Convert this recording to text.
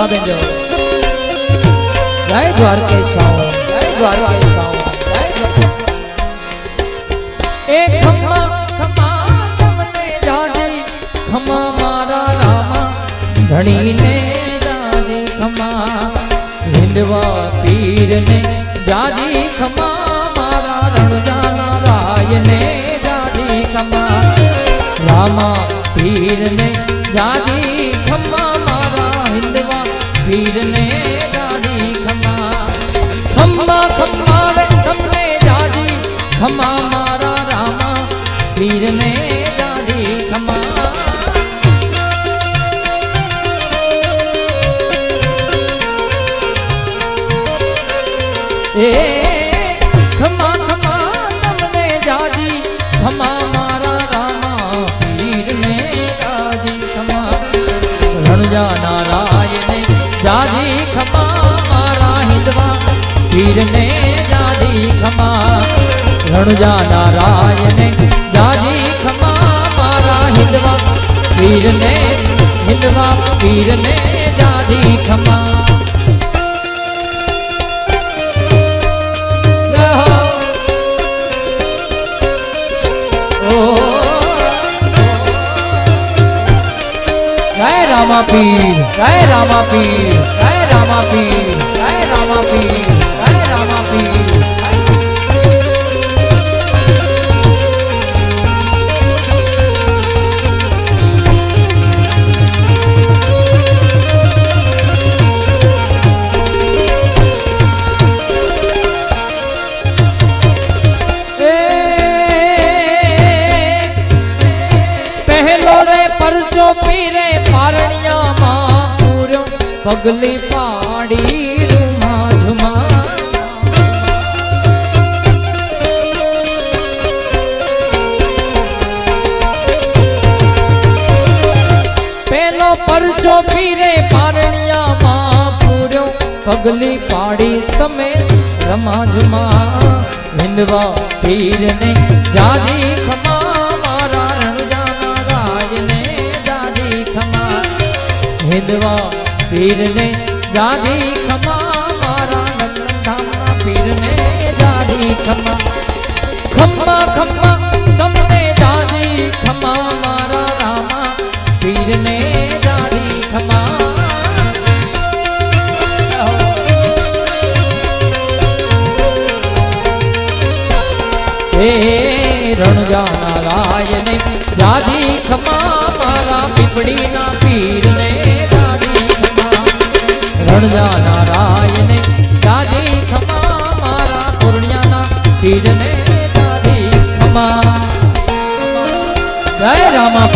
હા બેન જો જય દ્વારકેશાઓ જય દ્વારકેશાઓ જય દ્વારકા- એ ખમ્મા ખમ્મા તમને જાજી ખમ્મા મારા રામા ધણીને જાજી ખમ્મા હિંદવા પીરને જાજી ખમ્મા મારા રણજાના રાયને જાજી ખમ્મા રામા પીરને જાજી ખમ્મા મારા રામા, પીરને જાજી ખમ્મા એ ખમા ખમા, તમને જાજી ખમા, મારા રામા, પીરને જાજી ખમા. રણજા ખમા ખમા રણજા નારાયણે જાજી ખમા મારા હિંદવા પીરને હિંદવા પીરને જાજી ખમા જય રામા પીર જય રામા પીર જય રામા પીર જય રામા પીર પગલી પાડી પેલો પરચો પીરે પારણિયામાં પૂર્યો. પગલી પાડી તમે રમા ઝુમા હિંદવા પીરને જાજી ખમા, મારા રણજાના રાજને જાજી ખમા. હિંદવા પીરને જાજી ખમા, મારા નંદધામના પીરને જાજી ખમા. ખમ્મા ખમ્મા તમને જાજી ખમા, મારા રામા, પીરને જાજી ખમા. રણજાના રાયને જાજી ખમા, મારા પીપળીના ખમા રણજાના નારાયણ જાજી ખમા મારા પૂર્ણ્યાના પીરને જાજી ખમા. જય રામા